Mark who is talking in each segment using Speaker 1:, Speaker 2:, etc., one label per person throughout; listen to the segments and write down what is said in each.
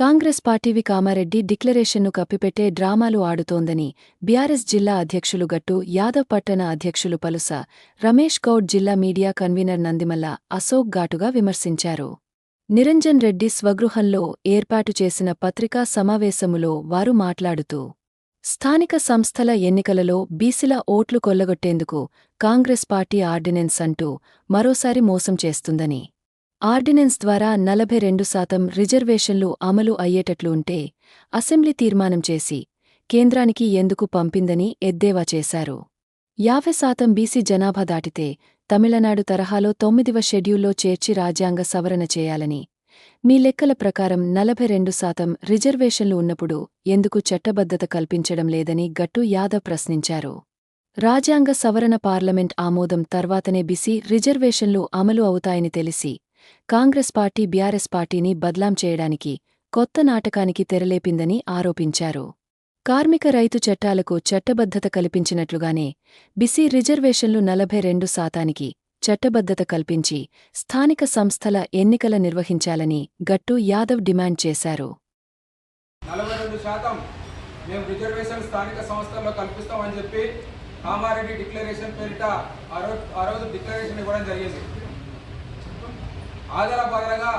Speaker 1: కాంగ్రెస్ పార్టీవి కామారెడ్డి డిక్లరేషన్ను కప్పిపెట్టే డ్రామాలు ఆడుతోందని బీఆర్ఎస్ జిల్లా అధ్యక్షులు గట్టు యాదవ్ పట్టణ అధ్యక్షులు పలుస రమేష్ గౌడ్ జిల్లా మీడియా కన్వీనర్ నందిమల్ల అశోక్ ఘాటుగా విమర్శించారు. నిరంజన్ రెడ్డి స్వగృహంలో ఏర్పాటు చేసిన పత్రికా సమావేశములో వారు మాట్లాడుతూ స్థానిక సంస్థల ఎన్నికలలో బీసీల ఓట్లు కొల్లగొట్టేందుకు కాంగ్రెస్ పార్టీ ఆర్డినెన్స్ అంటూ మరోసారి మోసం చేస్తుందని ఆర్డినెన్స్ ద్వారా నలభై రెండు శాతం రిజర్వేషన్లు అమలు అయ్యేటట్లు ఉంటే అసెంబ్లీ తీర్మానం చేసి కేంద్రానికి ఎందుకు పంపిందని ఎద్దేవా చేశారు. యాభై శాతం బీసీ జనాభా దాటితే తమిళనాడు తరహాలో తొమ్మిదివ షెడ్యూల్లో చేర్చి రాజ్యాంగ సవరణ చేయాలని మీ లెక్కల ప్రకారం నలభై రెండు శాతం రిజర్వేషన్లు ఉన్నప్పుడు ఎందుకు చట్టబద్ధత కల్పించడం లేదని గట్టు యాదవ్ ప్రశ్నించారు. రాజ్యాంగ సవరణ పార్లమెంట్ ఆమోదం తర్వాతనే బిసి రిజర్వేషన్లు అమలు అవుతాయని తెలిసి కాంగ్రెస్ పార్టీ బీఆర్ఎస్ పార్టీని బద్లాం చేయడానికి కొత్త నాటకానికి తెరలేపిందని ఆరోపించారు. కార్మిక రైతు చట్టాలకు చట్టబద్ధత కల్పించినట్లుగానే బిసి రిజర్వేషన్లు నలభై రెండు శాతానికి చట్టబద్ధత కల్పించి స్థానిక సంస్థల ఎన్నికల నిర్వహించాలని గట్టు యాదవ్ డిమాండ్ చేశారు.
Speaker 2: మేము రిజర్వేషన్ స్థానిక సంస్థల్లో కల్పిస్తామని చెప్పి కామారెడ్డి డిక్లరేషన్ పేరిట ఆ రోజు డిక్లరేషన్ ఇవ్వడం జరిగింది. ఆదర బదలగా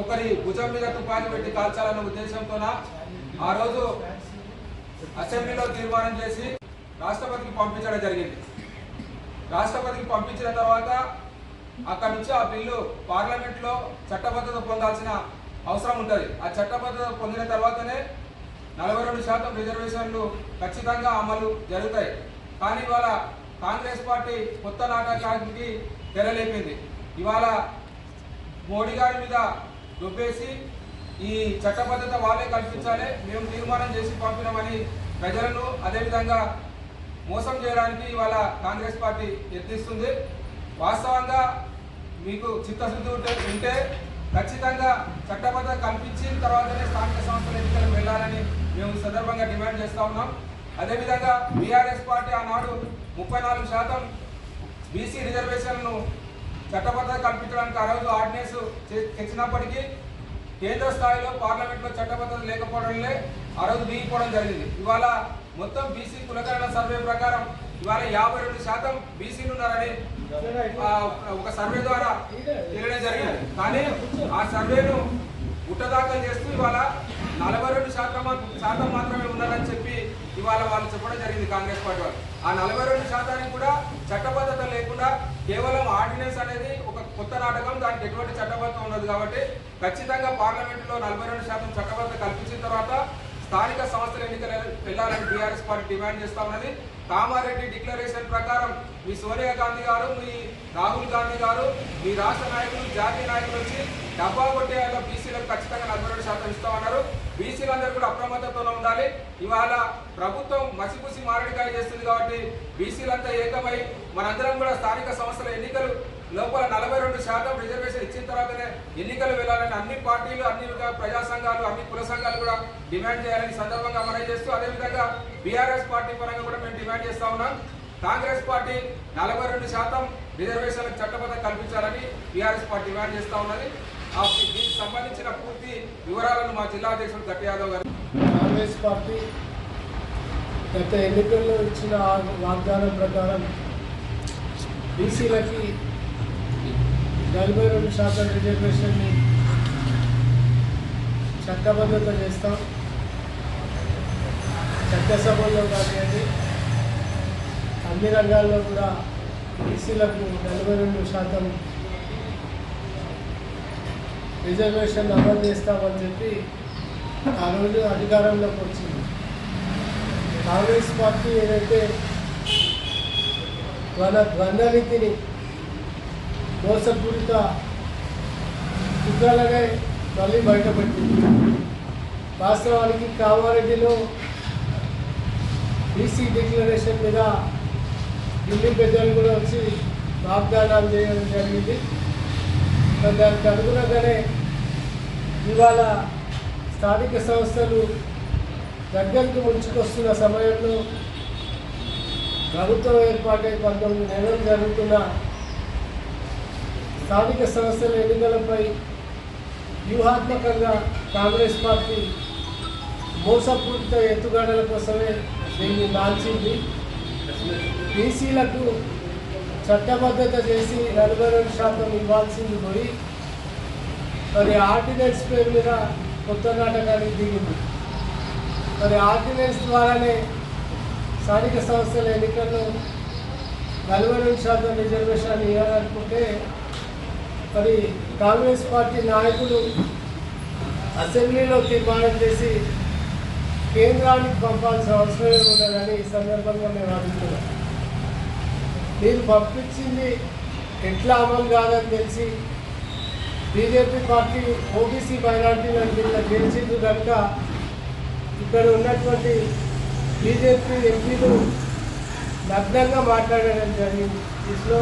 Speaker 2: ఒకరి భుజం మీద తుపాకి పెట్టి కాల్చాలన్న ఉద్దేశంతోన ఆ రోజు అసెంబ్లీలో తీర్మానం చేసి రాష్ట్రపతికి పంపించడం జరిగింది. రాష్ట్రపతికి పంపించిన తర్వాత అక్కడి నుంచి ఆ బిల్లు పార్లమెంట్లో చట్టబద్ధత పొందాల్సిన అవసరం ఉంటుంది. ఆ చట్టబద్ధత పొందిన తర్వాతనే నలభై రెండు శాతం రిజర్వేషన్లు ఖచ్చితంగా అమలు జరుగుతాయి. కానీ ఇవాళ కాంగ్రెస్ పార్టీ కొత్త నాటకానికి తెరలేపింది. ఇవాళ మోడీ గారి మీద దొబ్బేసి ఈ చట్టబద్ధత వాళ్ళే కల్పించాలి మేము తీర్మానం చేసి పంపినామని ప్రజలను అదేవిధంగా మోసం చేయడానికి ఇవాళ కాంగ్రెస్ పార్టీ యత్నిస్తుంది. వాస్తవంగా మీకు చిత్తశుద్ధి ఉంటే ఉంటే ఖచ్చితంగా చట్టబద్ధత కల్పించిన తర్వాతనే స్థానిక సంస్థల ఎన్నికలకు వెళ్ళాలని మేము సందర్భంగా డిమాండ్ చేస్తూ ఉన్నాం. అదేవిధంగా బీఆర్ఎస్ పార్టీ ఆనాడు ముప్పై నాలుగు శాతం బీసీ రిజర్వేషన్ను చట్టబద్ధత కల్పించడానికి ఆ రోజు ఆర్డినెన్స్ తెచ్చినప్పటికీ కేంద్ర స్థాయిలో పార్లమెంట్లో చట్టబద్ధత లేకపోవడంలే ఆ రోజు దిగిపోవడం జరిగింది. ఇవాళ మొత్తం బీసీ కులకరణ సర్వే ప్రకారం ఇవాళ యాభై రెండు శాతం బీసీలు ఉన్నారని ఒక సర్వే ద్వారా తెలియడం జరిగింది. కానీ ఆ సర్వేను గుట్టదాఖలు చేస్తూ ఇవాళ నలభై రెండు శాతం శాతం మాత్రమే ఉన్నారని చెప్పి ఇవాళ వాళ్ళు చెప్పడం జరిగింది కాంగ్రెస్ పార్టీ వాళ్ళు. ఆ నలభై రెండు శాతానికి కూడా చట్టబద్ధత లేకుండా కేవలం ఆర్డినెన్స్ అనేది ఒక కొత్త నాటకం దానికి ఎటువంటి చట్టబద్ధత ఉండదు కాబట్టి ఖచ్చితంగా పార్లమెంటులో నలభై రెండు శాతం చట్టబద్ధత కల్పించిన తర్వాత స్థానిక సంస్థల ఎన్నికలు వెళ్ళాలని టీఆర్ఎస్ పార్టీ డిమాండ్ చేస్తా ఉన్నది. కామారెడ్డి డిక్లరేషన్ ప్రకారం మీ సోనియా గాంధీ గారు మీ రాహుల్ గాంధీ గారు మీ రాష్ట్ర నాయకులు జాతీయ నాయకులు వచ్చి డబ్బా కొట్టేయాలో బీసీలకు ఖచ్చితంగా నలభై రెండు శాతం ఇస్తామన్నారు బీసీలందరూ కూడా అప్రమత్తతోనే ఉండాలి. ఇవాళ ప్రభుత్వం మసిపూసి మారడికాయ చేస్తుంది కాబట్టి బీసీలంతా ఏకమై మనందరం కూడా స్థానిక సంస్థల ఎన్నికలు లోపల నలభై రెండు శాతం రిజర్వేషన్ ఇచ్చిన తర్వాతనే ఎన్నికలు వెళ్ళాలని అన్ని పార్టీలు అన్ని ప్రజా సంఘాలు అన్ని కుల సంఘాలు కూడా డిమాండ్ చేయాలని సందర్భంగా మనం చేస్తూ అదేవిధంగా బీఆర్ఎస్ పార్టీ పరంగా కూడా మేము డిమాండ్ చేస్తా ఉన్నాం. కాంగ్రెస్ పార్టీ నలభై రెండు శాతం రిజర్వేషన్లకు చట్టబద్ధం కల్పించాలని బీఆర్ఎస్ పార్టీ డిమాండ్ చేస్తూ ఉన్నది. దీనికి సంబంధించిన పూర్తి వివరాలను మా జిల్లా అధ్యక్షుడు గట్టి యాదవ్ గారు
Speaker 3: కాంగ్రెస్ పార్టీ గత ఎన్నికల్లో ఇచ్చిన వాగ్దానం ప్రకారం బీసీలకి నలభై రెండు శాతం రిజర్వేషన్ని చట్టబద్ధత చేస్తాం. చట్టసభల్లో కానివ్వండి అన్ని రంగాల్లో కూడా బీసీలకు నలభై రెండు శాతం రిజర్వేషన్ అమలు చేస్తామని చెప్పి ఆ రోజు అధికారంలోకి వచ్చింది. కాంగ్రెస్ పార్టీ ఏదైతే మన ద్వంద్వనీతిని మోసపూరిత కుట్రలనే మళ్ళీ బయటపెట్టింది. వాస్తవానికి కామారెడ్డిలో బీసీ డిక్లరేషన్ మీద ఢిల్లీ పెద్దలు కూడా వచ్చి వాగ్దానాలు చేయడం జరిగింది. దానికి అనుగుణంగానే ఇవాళ స్థానిక సంస్థలు దగ్గరికి ముంచుకొస్తున్న సమయంలో ప్రభుత్వం ఏర్పాటై పంతొమ్మిది నెలలు జరుగుతున్న స్థానిక సంస్థల ఎన్నికలపై వ్యూహాత్మకంగా కాంగ్రెస్ పార్టీ మోసపూరిత ఎత్తుగడల కోసమే దీన్ని లాంచింది బీసీలకు చట్టబద్ధత చేసి నలభై రెండు శాతం ఇవ్వాల్సింది పోయి మరి ఆర్డినెన్స్ పేరు మీద కొత్త నాటకానికి దిగింది. మరి ఆర్డినెన్స్ ద్వారానే స్థానిక సంస్థల ఎన్నికల్లో నలభై రెండు శాతం రిజర్వేషన్ ఇవ్వాలనుకుంటే మరి కాంగ్రెస్ పార్టీ నాయకులు అసెంబ్లీలో తీర్మానం చేసి కేంద్రానికి పంపాల్సిన అవసరమే ఉండదని ఈ సందర్భంగా మేము అడుగుతున్నాం. మీరు పంపించింది ఎట్లా అమలు కాదని తెలిసి బీజేపీ పార్టీ ఓబీసీ మైనార్టీలను కింద గెలిచింది కనుక ఇక్కడ ఉన్నటువంటి బీజేపీ ఎంపీలు నగ్నంగా మాట్లాడడం జరిగింది. ఇందులో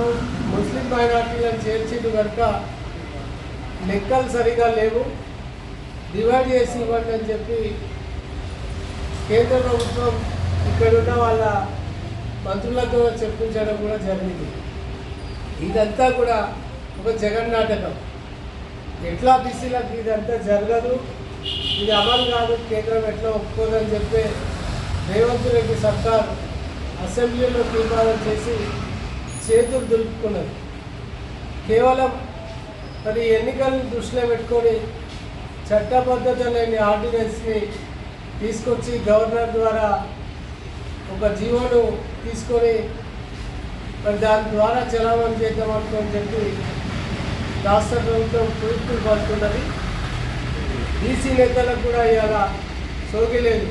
Speaker 3: ముస్లిం మైనార్టీలను చేర్చింది కనుక లెక్కలు సరిగా లేవు. డివైడ్ చేసి ఇవ్వండి అని చెప్పి కేంద్ర ప్రభుత్వం ఇక్కడున్న వాళ్ళ మంత్రులతో చెప్పించడం కూడా జరిగింది. ఇదంతా కూడా ఒక జగన్ నాటకం ఎట్లా బీసీలకు ఇదంతా జరగదు? ఇది అమలు కాదు కేంద్రం ఎట్లా ఒప్పుకోదని చెప్పి రేవంత్ రెడ్డి సర్కార్ అసెంబ్లీలో తీర్మానం చేసి చేతులు దులుపుకున్నది. కేవలం మరి ఎన్నికలను దృష్టిలో పెట్టుకొని చట్టబద్ధత లేని ఆర్డినెన్స్ని తీసుకొచ్చి గవర్నర్ ద్వారా ఒక జీవోను తీసుకొని మరి దాని ద్వారా చలామణి చేద్దాం చెప్పి రాష్ట్ర ప్రభుత్వం పూర్తులు పడుతున్నది. బీసీ నేతలకు కూడా ఇవాళ సోకిలేదు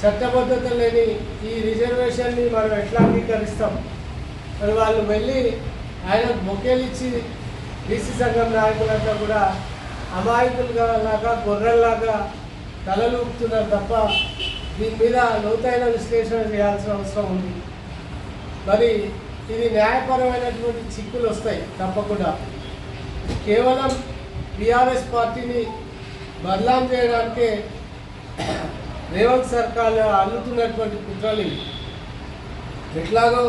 Speaker 3: చట్టబద్ధత లేని ఈ రిజర్వేషన్ని మనం ఎట్లా అంగీకరిస్తాం? మరి వాళ్ళు వెళ్ళి ఆయన బొకేలు ఇచ్చి బీసీ సంఘం నాయకులంతా కూడా అమాయకులుగా లాగా గొర్రెల్లాగా తలలు ఊపుతున్నారు తప్ప దీని మీద లోతైన విశ్లేషణ చేయాల్సిన అవసరం ఉంది. మరి ఇది న్యాయపరమైనటువంటి చిక్కులు వస్తాయి తప్పకుండా. కేవలం బీఆర్ఎస్ పార్టీని బదలాం చేయడానికే రేవంత్ సర్కార్ అల్లుతున్నటువంటి కుట్రలు ఇవి. ఎట్లాగో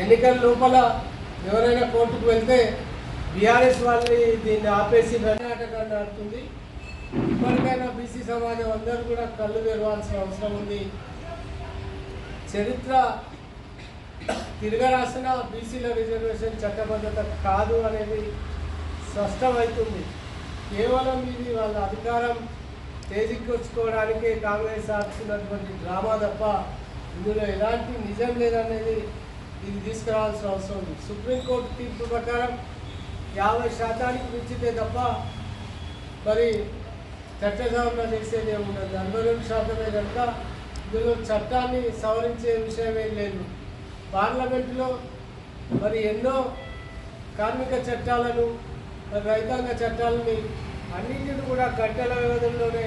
Speaker 3: ఎన్నికల లోపల ఎవరైనా కోర్టుకు వెళ్తే బీఆర్ఎస్ వాళ్ళని దీన్ని ఆపేసి కర్ణాటకాన్ని ఆడుతుంది ఇప్పటికైనా బీసీ సమాజం అందరూ కూడా కళ్ళు తెరవాల్సిన అవసరం ఉంది చరిత్ర తిరగరాసిన బీసీల రిజర్వేషన్ చట్టబద్ధత కాదు అనేది స్పష్టమవుతుంది. కేవలం ఇది వాళ్ళ అధికారం తేజిక్కొచ్చుకోవడానికే కాంగ్రెస్ ఆడుతున్నటువంటి డ్రామా తప్ప ఇందులో ఎలాంటి నిజం లేదనేది ఇది తీసుకురావాల్సిన అవసరం ఉంది. సుప్రీంకోర్టు తీర్పు ప్రకారం యాభై శాతానికి మించితే తప్ప మరి చట్ట చేసేది ఏముండదు. అరవై రెండు శాతమే కనుక ఇందులో చట్టాన్ని సవరించే విషయమే లేదు. పార్లమెంటులో మరి ఎన్నో కార్మిక చట్టాలను మరి రైతాంగ చట్టాలని అన్నింటిని కూడా గంటల వ్యవధిలోనే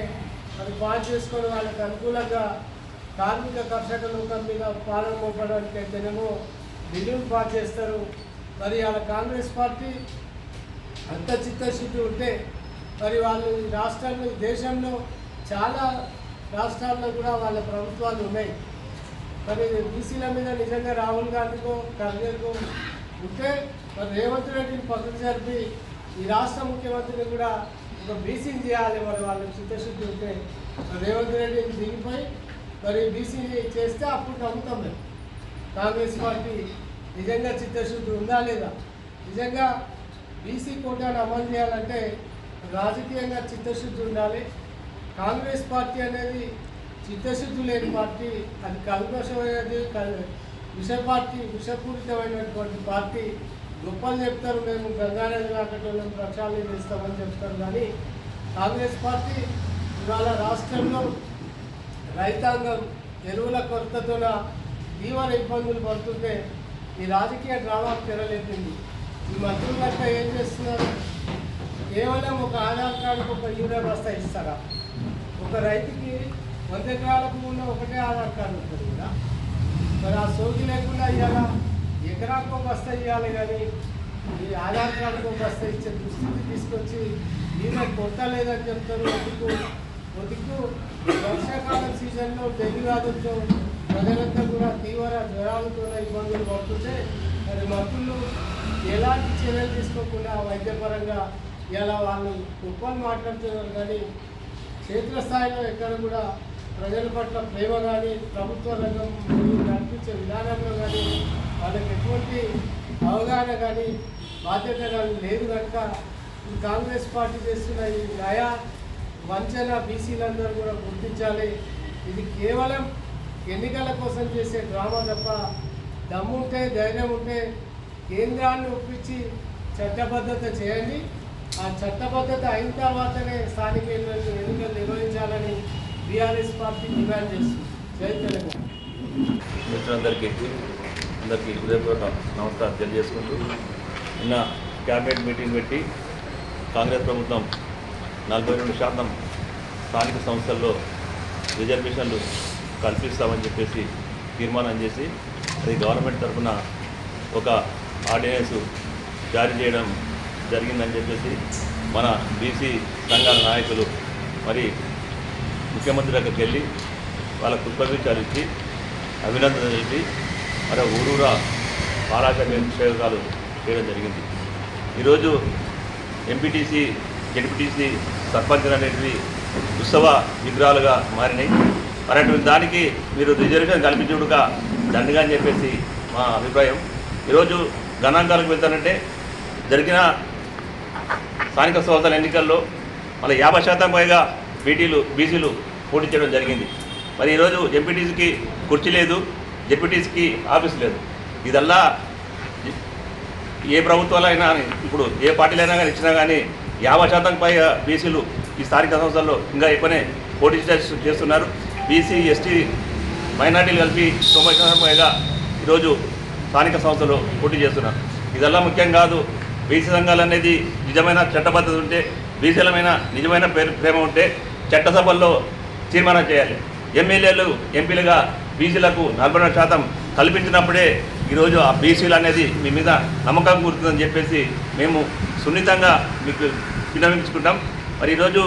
Speaker 3: అది పాస్ చేసుకొని వాళ్ళకి అనుకూలంగా కార్మిక కర్షక లోకం మీద పాలన మోపడానికి అయితేనేమో బిల్లులు పాస్ చేస్తారు. మరి వాళ్ళ కాంగ్రెస్ పార్టీ అంత చిత్తశుద్ధి ఉంటే మరి వాళ్ళు రాష్ట్రాల్లో దేశంలో చాలా రాష్ట్రాల్లో కూడా వాళ్ళ ప్రభుత్వాలు ఉన్నాయి. మరి బీసీల మీద నిజంగా రాహుల్ గాంధీకో ఖర్గేకో ఉంటే మరి రేవంత్ రెడ్డిని పక్కకు జరిపి ఈ రాష్ట్ర ముఖ్యమంత్రిని కూడా ఒక బీసీని చేయాలి మరి వాళ్ళకి చిత్తశుద్ధి ఉంటే. రేవంత్ రెడ్డి దిగిపోయి మరి బీసీని చేస్తే అప్పుడు నమ్ముతాం మేము. కాంగ్రెస్ పార్టీ నిజంగా చిత్తశుద్ధి ఉందా లేదా? నిజంగా బీసీ కోటాను అమలు చేయాలంటే రాజకీయంగా చిత్తశుద్ధి ఉండాలి. కాంగ్రెస్ పార్టీ అనేది చిత్తశుద్ధి లేని పార్టీ అది కల్మషమైనది విష పార్టీ విషపూరితమైనటువంటి పార్టీ. గొప్పలు చెప్తారు మేము గంగారాజు నాకటోళ్ళం ప్రక్షాళన ఇస్తామని చెప్తారు. కానీ కాంగ్రెస్ పార్టీ ఇవాళ రాష్ట్రంలో రైతాంగం ఎరువుల కొరతతోన తీవ్ర ఇబ్బందులు పడుతుంటే ఈ రాజకీయ డ్రామా తెరలేపింది. ఈ మంత్రులంతా ఏం చేస్తున్నారు? కేవలం ఒక ఆధార్ కార్డుకు ఒక యూరియా బస్తా ఇస్తారా? ఒక రైతుకి వంద ఎకరాలకు ఉన్న ఒకటే ఆధార్ కార్డు ఉంటుంది కదా. మరి ఆ సోకి లేకుండా ఇవాళ ఎకరాకు బస్తా ఇవ్వాలి కానీ ఈ ఆధార్ కార్డుకు బస్తా ఇచ్చే దుస్థితి తీసుకొచ్చి ఈయన కొట్టలేదని చెప్తారు. అందుకు ఒదుకు వర్షాకాలం సీజన్లో డెంగ్యూ వ్యాధులతో ప్రజలంతా కూడా తీవ్ర జ్వరాలతో ఇబ్బందులు పడుతుంటే మరి మంత్రులు ఎలాంటి చర్యలు తీసుకోకుండా వైద్యపరంగా ఇలా వాళ్ళు గొప్పలు మాట్లాడుతున్నారు కానీ క్షేత్రస్థాయిలో ఎక్కడ కూడా ప్రజల పట్ల ప్రేమ కానీ ప్రభుత్వ రంగం నడిపించే విధానం అవగాహన కానీ బాధ్యత కానీ లేదు కనుక ఈ కాంగ్రెస్ పార్టీ చేస్తున్న ఈ నయా వంచన బీసీలందరూ కూడా గుర్తించాలి. ఇది కేవలం ఎన్నికల కోసం చేసే డ్రామా తప్ప దమ్ముంటే ధైర్యం ఉంటే కేంద్రాన్ని ఒప్పించి చట్టబద్ధత చేయండి. ఆ చట్టబద్ధత అయిన తర్వాతనే స్థానిక ఎన్నికలు ఎన్నికలు నిర్వహించాలని బీఆర్ఎస్ పార్టీ డిమాండ్ చేస్తుంది. జై తెలంగాణ.
Speaker 4: మిత్రులందరికీ అందరికీ హృదయపూర్వక నమస్కారం తెలియజేసుకుంటూ నిన్న క్యాబినెట్ మీటింగ్ పెట్టి కాంగ్రెస్ ప్రభుత్వం నలభై రెండు శాతం స్థానిక సంస్థల్లో రిజర్వేషన్లు కల్పిస్తామని చెప్పేసి తీర్మానం చేసి అది గవర్నమెంట్ తరఫున ఒక ఆర్డినెన్స్ జారీ చేయడం జరిగిందని చెప్పేసి మన బీసీ సంఘాల నాయకులు మరి ముఖ్యమంత్రి దగ్గరికి వెళ్ళి వాళ్ళ పుష్పగుచ్చాలు ఇచ్చి అభినందన తెలిపి మరి ఊరూరా పారాభిషేకాలు చేయడం జరిగింది. ఈరోజు ఎంపీటీసీ జడ్పీటీసీ సర్పంచులు అనేటివి ఉత్సవ విగ్రహాలుగా మారినాయి. మరి అటువంటి దానికి మీరు రిజర్వేషన్ కల్పించుడుగా దండగా అని చెప్పేసి మా అభిప్రాయం. ఈరోజు గణాంకాలకు వెళ్తానంటే జరిగిన స్థానిక సంస్థల ఎన్నికల్లో మన యాభై శాతం పైగా బీటీలు బీసీలు పోటీ చేయడం జరిగింది. మరి ఈరోజు ఎంపీటీసీకి కుర్చీ లేదు. డెప్యూటీస్కి ఆఫీస్ లేదు. ఇదల్లా ఏ ప్రభుత్వాలైనా ఇప్పుడు ఏ పార్టీలైనా కానీ ఇచ్చినా కానీ యాభై శాతం పైగా బీసీలు ఈ స్థానిక సంస్థల్లో ఇంకా ఎక్కువనే పోటీ చేస్తున్నారు. బీసీ ఎస్టీ మైనార్టీలు కలిపి తొంభై శాతం పైగా ఈరోజు స్థానిక సంస్థలు పోటీ చేస్తున్నారు. ఇదల్లా ముఖ్యం కాదు. బీసీ సంఘాలు అనేది నిజమైన చట్టబద్ధత ఉంటే బీసీలమైన నిజమైన ప్రేమ ఉంటే చట్టసభల్లో తీర్మానం చేయాలి. ఎమ్మెల్యేలు ఎంపీలుగా బీసీలకు నలభై శాతం కల్పించినప్పుడే ఈరోజు ఆ బీసీలు అనేది మీ మీద నమ్మకం కూరుతుందని చెప్పేసి మేము సున్నితంగా మీకు విన్నవించుకుంటాం. మరి ఈరోజు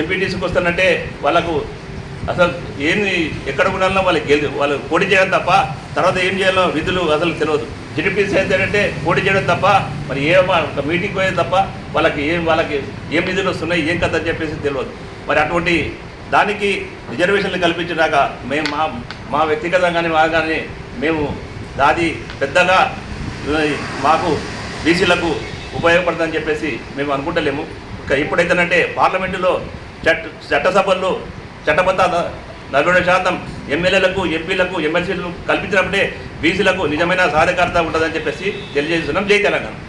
Speaker 4: ఎంపీటీసీకి వస్తానంటే వాళ్ళకు అసలు ఏమి ఎక్కడ ఉండాలన్నా వాళ్ళకి గెలి వాళ్ళు పోటీ చేయడం తప్ప తర్వాత ఏం చేయాలో విధులు అసలు తెలియదు. జిడిపిసి అయితే పోటీ చేయడం తప్ప మరి ఏ ఒక మీటింగ్ పోయేది తప్ప వాళ్ళకి ఏం వాళ్ళకి ఏం నిధులు వస్తున్నాయి ఏం కథ అని చెప్పేసి తెలియదు. మరి అటువంటి దానికి రిజర్వేషన్లు కల్పించినాక మేము మా మా వ్యక్తిగతంగానే మా కానీ మేము దాది పెద్దగా మాకు బీసీలకు ఉపయోగపడుతుందని చెప్పేసి మేము అనుకుంటలేము. ఇంకా ఇప్పుడైతేనంటే పార్లమెంటులో చట్ట చట్టసభల్లో చట్టబద్ధ నలభై శాతం ఎమ్మెల్యేలకు ఎంపీలకు ఎమ్మెల్సీలకు కల్పించినప్పుడే బీసీలకు నిజమైన సాధికారత ఉంటుందని చెప్పేసి తెలియజేస్తున్నాం జై తెలంగాణ.